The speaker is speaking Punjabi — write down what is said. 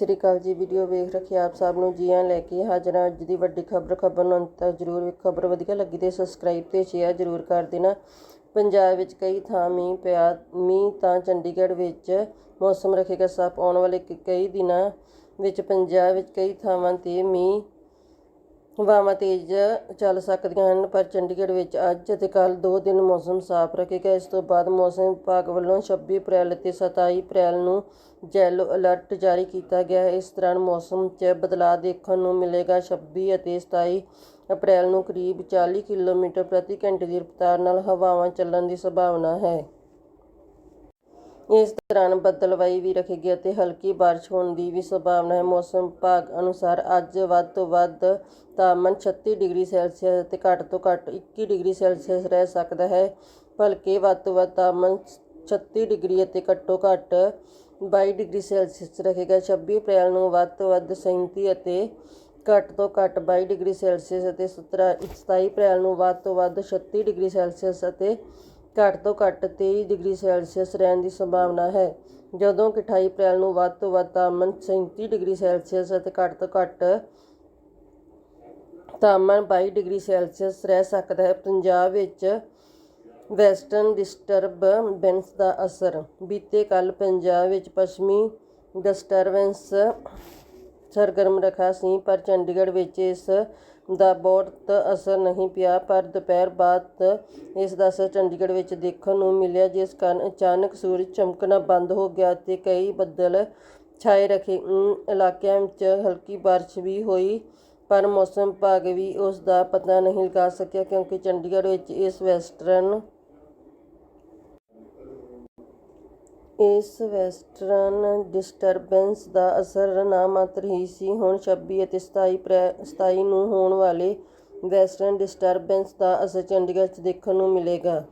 ਸ੍ਰੀ ਅਕਾਲ ਜੀ, ਵੀਡੀਓ ਵੇਖ ਰੱਖੇ ਆਪ ਸਭ ਨੂੰ, ਜੀ ਆਇਆਂ ਲੈ ਕੇ ਹਾਜ਼ਰ ਹਾਂ। ਅੱਜ ਦੀ ਵੱਡੀ ਖਬਰ ਖਬਰ ਨੂੰ ਅੰਤ ਤੱਕ ਜ਼ਰੂਰ ਖਬਰ ਵਧੀਆ ਲੱਗੀ ਤੇ ਸਬਸਕ੍ਰਾਈਬ ਤੇ ਸ਼ੇਅਰ ਜ਼ਰੂਰ ਕਰ ਦੇਣਾ। ਪੰਜਾਬ ਵਿੱਚ ਕਈ ਥਾਂ ਮੀਂਹ ਪਿਆ। ਮੀਂਹ ਤਾਂ ਚੰਡੀਗੜ੍ਹ ਵਿੱਚ ਮੌਸਮ ਰੱਖੇਗਾ ਸਾਫ਼ ਆਉਣ ਵਾਲੇ ਕਈ ਦਿਨਾਂ ਵਿੱਚ ਪੰਜਾਬ ਵਿੱਚ ਕਈ ਥਾਵਾਂ ਤੇ ਮੀਂਹ ਹਵਾਵਾਂ ਤੇਜ਼ ਚੱਲ ਸਕਦੀਆਂ ਹਨ, ਪਰ ਚੰਡੀਗੜ੍ਹ ਵਿੱਚ ਅੱਜ ਅਤੇ ਕੱਲ੍ਹ ਦੋ ਦਿਨ ਮੌਸਮ ਸਾਫ਼ ਰਹੇਗਾ ਇਸ ਤੋਂ ਬਾਅਦ ਮੌਸਮ ਵਿਭਾਗ ਵੱਲੋਂ 26 ਅਪ੍ਰੈਲ ਅਤੇ 27 ਅਪ੍ਰੈਲ ਨੂੰ ਯੈਲੋ ਅਲਰਟ ਜਾਰੀ ਕੀਤਾ ਗਿਆ ਹੈ। ਇਸ ਦੌਰਾਨ ਮੌਸਮ 'ਚ ਬਦਲਾਅ ਦੇਖਣ ਨੂੰ ਮਿਲੇਗਾ। 26 ਅਤੇ 27 ਅਪ੍ਰੈਲ ਨੂੰ ਕਰੀਬ 40 ਕਿਲੋਮੀਟਰ ਪ੍ਰਤੀ ਘੰਟੇ ਦੀ ਰਫ਼ਤਾਰ ਨਾਲ ਹਵਾਵਾਂ ਚੱਲਣ ਦੀ ਸੰਭਾਵਨਾ ਹੈ। ਇਸ ਦੌਰਾਨ ਬੱਦਲਵਾਈ ਵੀ ਰੱਖੇਗੀ ਅਤੇ ਹਲਕੀ ਬਾਰਿਸ਼ ਹੋਣ ਦੀ ਵੀ ਸੰਭਾਵਨਾ ਹੈ। ਮੌਸਮ ਵਿਭਾਗ ਅਨੁਸਾਰ ਅੱਜ ਵੱਧ ਤੋਂ ਵੱਧ ਤਾਪਮਾਨ 36 ਡਿਗਰੀ ਸੈਲਸੀਅਸ ਅਤੇ ਘੱਟ ਤੋਂ ਘੱਟ 21 ਡਿਗਰੀ ਸੈਲਸੀਅਸ ਰਹਿ ਸਕਦਾ ਹੈ ਭਲਕੇ ਵੱਧ ਤੋਂ ਵੱਧ ਤਾਪਮਾਨ 36 ਡਿਗਰੀ ਅਤੇ ਘੱਟੋ ਘੱਟ 22 ਡਿਗਰੀ ਸੈਲਸੀਅਸ ਰਹੇਗਾ 26 ਅਪ੍ਰੈਲ ਨੂੰ ਵੱਧ ਤੋਂ ਵੱਧ 37 ਅਤੇ ਘੱਟ ਤੋਂ ਘੱਟ 22 ਡਿਗਰੀ ਸੈਲਸੀਅਸ ਅਤੇ 17 27 ਅਪ੍ਰੈਲ ਨੂੰ ਵੱਧ ਤੋਂ ਵੱਧ 36 ਡਿਗਰੀ ਸੈਲਸੀਅਸ ਅਤੇ ਘੱਟ ਤੋਂ ਘੱਟ 23 ਡਿਗਰੀ ਸੈਲਸੀਅਸ ਰਹਿਣ ਦੀ ਸੰਭਾਵਨਾ ਹੈ। ਜਦੋਂ ਕਿ 28 ਅਪ੍ਰੈਲ ਨੂੰ ਵੱਧ ਤੋਂ ਵੱਧ ਤਾਪਮਾਨ 37 ਡਿਗਰੀ ਸੈਲਸੀਅਸ ਅਤੇ ਘੱਟ ਤੋਂ ਘੱਟ ਤਾਪਮਾਨ 22 ਡਿਗਰੀ ਸੈਲਸੀਅਸ ਰਹਿ ਸਕਦਾ ਹੈ। ਪੰਜਾਬ ਵਿੱਚ ਵੈਸਟਰਨ ਡਿਸਟਰਬੈਂਸ ਦਾ ਅਸਰ। ਬੀਤੇ ਕੱਲ ਪੰਜਾਬ ਵਿੱਚ ਪੱਛਮੀ ਡਿਸਟਰਬੈਂਸ ਸਰਗਰਮ ਰੱਖਿਆ ਸੀ, ਪਰ ਚੰਡੀਗੜ੍ਹ ਵਿੱਚ ਇਸ ਦਾ ਬਹੁਤ ਅਸਰ ਨਹੀਂ ਪਿਆ। ਪਰ ਦੁਪਹਿਰ ਬਾਅਦ ਇਸ ਦਾ ਅਸਰ ਚੰਡੀਗੜ੍ਹ ਵਿੱਚ ਦੇਖਣ ਨੂੰ ਮਿਲਿਆ, ਜਿਸ ਕਾਰਨ ਅਚਾਨਕ ਸੂਰਜ ਚਮਕਣਾ ਬੰਦ ਹੋ ਗਿਆ ਅਤੇ ਕਈ ਬੱਦਲ ਛਾਏ ਰੱਖੇ। ਇਲਾਕਿਆਂ ਵਿੱਚ ਹਲਕੀ ਬਾਰਿਸ਼ ਵੀ ਹੋਈ, ਪਰ ਮੌਸਮ ਵਿਭਾਗ ਵੀ ਉਸ ਦਾ ਪਤਾ ਨਹੀਂ ਲਗਾ ਸਕਿਆ, ਕਿਉਂਕਿ ਚੰਡੀਗੜ੍ਹ ਵਿੱਚ ਇਸ ਵੈਸਟਰਨ ਇਸ ਵੈਸਟਰਨ ਡਿਸਟਰਬੈਂਸ ਦਾ ਅਸਰ ਨਾਮਾਤਰ ਹੀ ਸੀ। ਹੁਣ 26 ਅਤੇ ਸਤਾਈ ਅਪ੍ਰੈ ਸਤਾਈ ਨੂੰ ਹੋਣ ਵਾਲੇ ਵੈਸਟਰਨ ਡਿਸਟਰਬੈਂਸ ਦਾ ਅਸਰ ਚੰਡੀਗੜ੍ਹ 'ਚ ਦੇਖਣ ਨੂੰ ਮਿਲੇਗਾ।